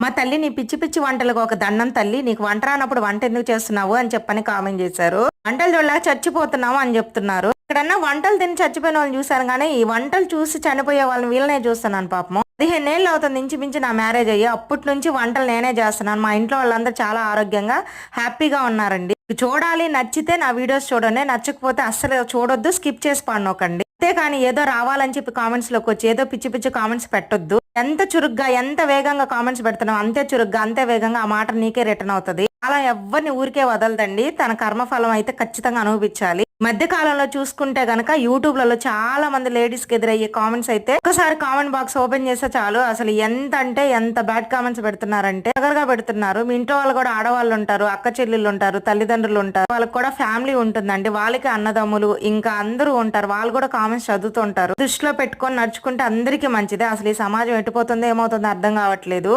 మా తల్లి నీ పిచ్చి పిచ్చి వంటలకు ఒక దండం తల్లి నీకు వంట రానప్పుడు వంట ఎందుకు చేస్తున్నావు అని చెప్పని కామెంట్ చేశారు. వంటలు చూడలేక చచ్చిపోతున్నావు అని చెప్తున్నారు. ఇక్కడన్నా వంటలు తిని చచ్చిపోయిన వాళ్ళని చూశాను కానీ ఈ వంటలు చూసి చనిపోయే వాళ్ళని వీళ్ళనే చూస్తున్నాను పాపం. పదిహేను ఏళ్ళు అవుతుంది ఇంచుమించి నా మ్యారేజ్ అయ్యి అప్పటి నుంచి వంటలు నేనే చేస్తున్నాను. మా ఇంట్లో వాళ్ళందరూ చాలా ఆరోగ్యంగా హ్యాపీగా ఉన్నారండి. చూడాలి నచ్చితే నా వీడియోస్ చూడండి నచ్చకపోతే అస్సలు చూడొద్దు స్కిప్ చేసి పడనొకండి అంతేకాని ఏదో రావాలని చెప్పి కామెంట్స్లోకి వచ్చి ఏదో పిచ్చి పిచ్చి కామెంట్స్ పెట్టొద్దు. ఎంత చురుగ్గా ఎంత వేగంగా కామెంట్స్ పెడుతున్నావు అంతే చురుగ్గా అంతే వేగంగా ఆ మాట నీకే రిటర్న్ అవుతుంది. అలా ఎవరిని ఊరికే వదలదండి. తన కర్మఫలం అయితే ఖచ్చితంగా అనుభవించాలి. మధ్య కాలంలో చూసుకుంటే గనక యూట్యూబ్లలో చాలా మంది లేడీస్కి ఎదురయ్యే కామెంట్స్ అయితే ఒకసారి కామెంట్ బాక్స్ ఓపెన్ చేస్తే చాలు. అసలు ఎంత అంటే ఎంత బ్యాడ్ కామెంట్స్ పెడుతున్నారంటే దగ్గరగా పెడుతున్నారు. మీ ఇంట్లో వాళ్ళు కూడా ఆడవాళ్ళు ఉంటారు అక్క చెల్లెళ్ళు ఉంటారు తల్లిదండ్రులు ఉంటారు. వాళ్ళకి కూడా ఫ్యామిలీ ఉంటుందండి. వాళ్ళకి అన్నదమ్ములు ఇంకా అందరూ ఉంటారు. వాళ్ళు కూడా కామెంట్స్ చదువుతుంటారు దృష్టిలో పెట్టుకొని నడుచుకుంటే అందరికీ మంచిదే. అసలు ఈ సమాజం ఎట్టుపోతుందో ఏమవుతుందో అర్థం కావట్లేదు.